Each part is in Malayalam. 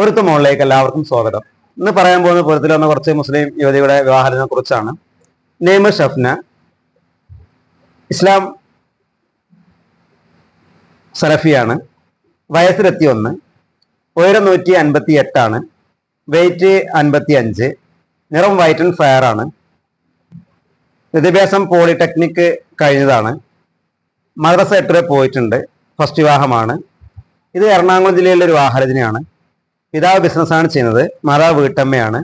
പൊരുത്ത മോളിലേക്ക് എല്ലാവർക്കും സ്വാഗതം. ഇന്ന് പറയാൻ പോകുന്ന പൊരുത്തിൽ വന്ന കുറച്ച് മുസ്ലിം യുവതിയുടെ വിവാഹത്തിനെ കുറിച്ചാണ്. നെയ്മ ഷഫ്ന ഇസ്ലാം സലഫിയാണ് വയസ്സിലെത്തി ഒന്ന് ഉയരം നൂറ്റി അൻപത്തി എട്ടാണ് വെയിറ്റ് അൻപത്തി അഞ്ച് നിറം വൈറ്റ് ആൻഡ് ഫയർ ആണ്. വിദ്യാഭ്യാസം പോളിടെക്നിക്ക് കഴിഞ്ഞതാണ്. മദ്രസ എട്ടുവരെ പോയിട്ടുണ്ട് ഫസ്റ്റ് വിവാഹമാണ്. ഇത് എറണാകുളം ജില്ലയിലെ ഒരു വിവാഹരചനയാണ് പിതാവ് ബിസിനസ്സാണ് ചെയ്യുന്നത്. മാതാവ് വീട്ടമ്മയാണ്.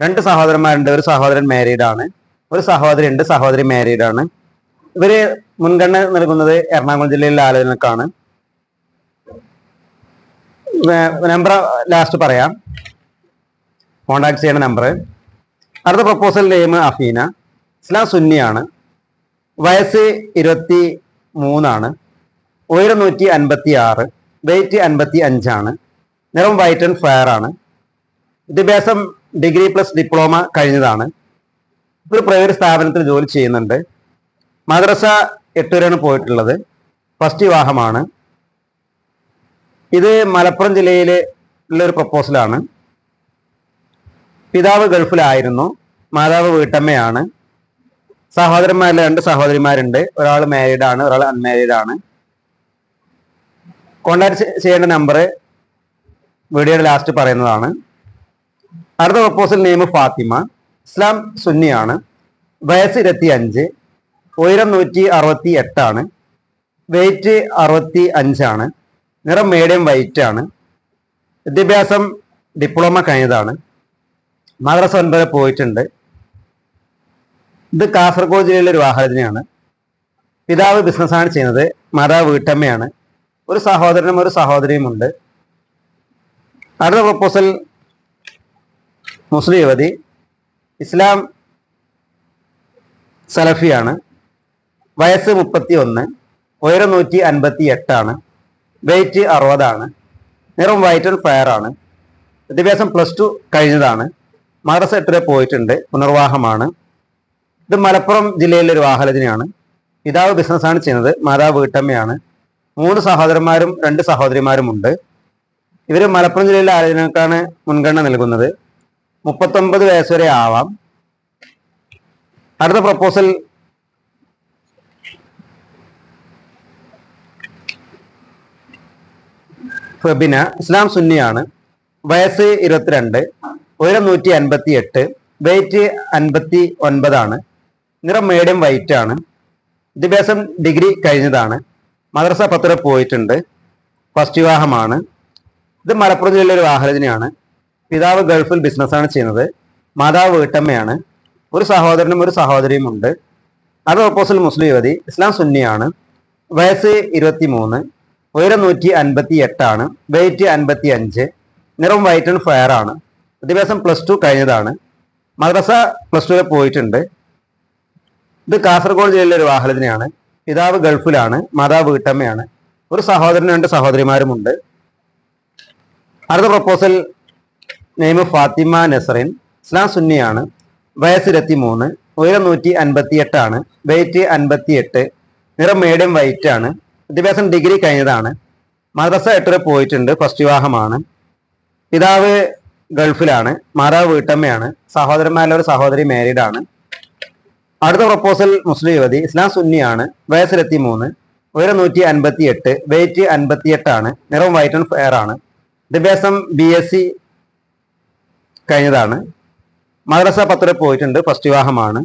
രണ്ട് സഹോദരന്മാരുണ്ട്. ഒരു സഹോദരൻ മാരീഡ് ആണ്. ഒരു സഹോദരി ഉണ്ട്. സഹോദരി മാരീഡ് ആണ്. ഇവർ മുൻഗണന നൽകുന്നത് എറണാകുളം ജില്ലയിലെ ആലോചനക്കാണ് നമ്പർ ലാസ്റ്റ് പറയാം. കോണ്ടാക്ട് ചെയ്യേണ്ട നമ്പർ അടുത്ത പ്രപ്പോസൽ നെയിം അഫീന. ഇസ്ലാം സുന്നിയാണ്. വയസ്സ് ഇരുപത്തി മൂന്നാണ് ഉയരം നൂറ്റി അൻപത്തി ആറ് വെയിറ്റ് അൻപത്തി അഞ്ചാണ് നിറം വൈറ്റ് ആൻഡ് ഫയർ ആണ്. വിദ്യാഭ്യാസം ഡിഗ്രി പ്ലസ് ഡിപ്ലോമ കഴിഞ്ഞതാണ്. ഒരു പ്രൈവറ്റ് സ്ഥാപനത്തിൽ ജോലി ചെയ്യുന്നുണ്ട്. മദ്രസ എട്ട് വരെയാണ് പോയിട്ടുള്ളത്. ഫസ്റ്റ് വിവാഹമാണ്. ഇത് മലപ്പുറം ജില്ലയിൽ ഉള്ളൊരു പ്രപ്പോസലാണ് പിതാവ് ഗൾഫിലായിരുന്നു. മാതാവ് വീട്ടമ്മയാണ്. സഹോദരന്മാരിൽ രണ്ട് സഹോദരിമാരുണ്ട്. ഒരാൾ മാരീഡ് ആണ് ഒരാൾ അൺമാരീഡ് ആണ്. കോണ്ടാക്ട് ചെയ്യേണ്ട നമ്പർ വീഡിയോയുടെ ലാസ്റ്റ് പറയുന്നതാണ്. അടുത്ത പ്രപ്പോസൽ നെയിം ഫാത്തിമ. ഇസ്ലാം സുന്നിയാണ്. വയസ്സ് ഇരുപത്തി അഞ്ച് ഉയരം നൂറ്റി അറുപത്തി എട്ടാണ് വെയിറ്റ് അറുപത്തി അഞ്ചാണ് നിറം മീഡിയം വൈറ്റ് ആണ് വിദ്യാഭ്യാസം ഡിപ്ലോമ കഴിഞ്ഞതാണ്. മദ്രസ ഒൻപത് പോയിട്ടുണ്ട്. ഇത് കാസർഗോഡ് ജില്ലയിലെ ഒരു വാഹനത്തിനെയാണ് പിതാവ് ബിസിനസ്സാണ് ചെയ്യുന്നത്. മാതാവ് വീട്ടമ്മയാണ്. ഒരു സഹോദരനും ഒരു സഹോദരിയും ഉണ്ട്. അടുത്ത പ്രപ്പോസൽ മുസ്ലിം യുവതി ഇസ്ലാം സലഫിയാണ് വയസ്സ് മുപ്പത്തി ഒന്ന് ഉയരം നൂറ്റി അൻപത്തി എട്ടാണ് വെയിറ്റ് അറുപതാണ് നിറം വൈറ്റ് ആൻഡ് ആണ് വിദ്യാഭ്യാസം പ്ലസ് ടു കഴിഞ്ഞതാണ് മദ്രസ വരെ പോയിട്ടുണ്ട് പുനർവാഹമാണ് ഇത് മലപ്പുറം ജില്ലയിലെ ഒരു വാഹനത്തിനെയാണ് പിതാവ് ബിസിനസ്സാണ് ചെയ്യുന്നത് മാതാവ് വീട്ടമ്മയാണ് മൂന്ന് സഹോദരന്മാരും രണ്ട് സഹോദരിമാരും ഉണ്ട് ഇവർ മലപ്പുറം ജില്ലയിലെ ആലോചനക്കാണ് മുൻഗണന നൽകുന്നത്. മുപ്പത്തൊമ്പത് വയസ്സ് വരെ ആവാം. അടുത്ത പ്രപ്പോസൽ ഫെബിന ഇസ്ലാം സുന്നിയാണ്. വയസ്സ് ഇരുപത്തിരണ്ട് ഉയരം നൂറ്റി അൻപത്തി എട്ട് വെയിറ്റ് അൻപത്തി ഒൻപതാണ് നിറം മീഡിയം വൈറ്റ് ആണ്. വിദ്യാഭ്യാസം ഡിഗ്രി കഴിഞ്ഞതാണ്. മദ്രസ പത്ര പോയിട്ടുണ്ട്. ഫസ്റ്റ് വിവാഹമാണ്. ഇത് മലപ്പുറം ജില്ലയിലെ ഒരു വാഹനത്തിനെയാണ് പിതാവ് ഗൾഫിൽ ബിസിനസ്സാണ് ചെയ്യുന്നത്. മാതാവ് വീട്ടമ്മയാണ്. ഒരു സഹോദരനും ഒരു സഹോദരിയും ഉണ്ട്. അത് ഓപ്പോസിൽ മുസ്ലിം യുവതി ഇസ്ലാം സുന്നിയാണ്. വയസ്സ് ഇരുപത്തി മൂന്ന് ഉയരം നൂറ്റി അൻപത്തി എട്ടാണ് വെയിറ്റ് അൻപത്തി അഞ്ച് നിറം വൈറ്റ് ആൻഡ് ഫയർ ആണ്. വിദ്യാഭ്യാസം പ്ലസ് ടു കഴിഞ്ഞതാണ്. മദ്രസ പ്ലസ് ടു വരെ പോയിട്ടുണ്ട്. ഇത് കാസർഗോഡ് ജില്ലയിലെ ഒരു വാഹനത്തിനെയാണ് പിതാവ് ഗൾഫിലാണ് മാതാവ് വീട്ടമ്മയാണ്. ഒരു സഹോദരനും രണ്ട് സഹോദരിമാരുമുണ്ട് അടുത്ത പ്രപ്പോസൽ നെയിം ഫാത്തിമ നസറിൻ. ഇസ്ലാം സുന്നിയാണ്. വയസ്സ് ഇരുപത്തി മൂന്ന് ഉയരം നൂറ്റി അൻപത്തി എട്ടാണ് വെയിറ്റ് അൻപത്തി എട്ട് നിറം മീഡിയം വൈറ്റ് ആണ്. വിദ്യാഭ്യാസം ഡിഗ്രി കഴിഞ്ഞതാണ്. മദ്രസ എട്ടര പോയിട്ടുണ്ട് ഫസ്റ്റ് വിവാഹമാണ്. പിതാവ് ഗൾഫിലാണ് മാതാവ് വീട്ടമ്മയാണ് സഹോദരന്മാരിലെ ഒരു സഹോദരി മാരീഡ് ആണ്. അടുത്ത പ്രപ്പോസൽ മുസ്ലിം യുവതി ഇസ്ലാം സുന്നിയാണ് വയസ്സിലെത്തി മൂന്ന് ഉയരം നൂറ്റി അൻപത്തി എട്ട് വെയിറ്റ് അൻപത്തി എട്ടാണ് നിറം വൈറ്റ് ആൻഡ് ഫെയർ ആണ്. വിദ്യാഭ്യാസം ബി എസ് സി കഴിഞ്ഞതാണ്. മദ്രസ പത്ര പോയിട്ടുണ്ട്. ഫസ്റ്റ് വിവാഹമാണ്.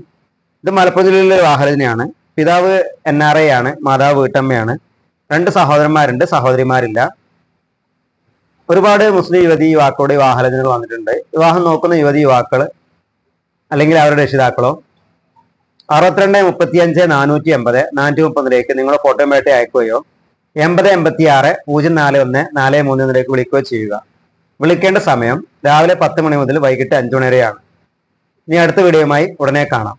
ഇത് മലപ്പുറം ജില്ലയിലെ വിവാഹരചനയാണ് പിതാവ് എൻ ആർ ഐ ആണ്. മാതാവ് വീട്ടമ്മയാണ്. രണ്ട് സഹോദരന്മാരുണ്ട്. സഹോദരിമാരില്ല. ഒരുപാട് മുസ്ലിം യുവതി യുവാക്കളുടെ വിവാഹരചനകൾ വന്നിട്ടുണ്ട്. വിവാഹം നോക്കുന്ന യുവതി യുവാക്കൾ അല്ലെങ്കിൽ അവരുടെ രക്ഷിതാക്കളോ? അറുപത്തിരണ്ട് മുപ്പത്തിയഞ്ച് നാനൂറ്റി എൺപത് നാനൂറ്റി മുപ്പതിലേക്ക് നിങ്ങളുടെ ഫോട്ടോയുമായിട്ട് അയക്കുകയോ എൺപത് എൺപത്തി ആറ് പൂജ്യം നാല് ഒന്ന് നാല് മൂന്ന് ഒന്നിലേക്ക് വിളിക്കുകയോ ചെയ്യുക. വിളിക്കേണ്ട സമയം രാവിലെ പത്ത് മണി മുതൽ വൈകിട്ട് അഞ്ചു മണി വരെയാണ്. ഇനി അടുത്ത വീഡിയോയുമായി ഉടനെ കാണാം.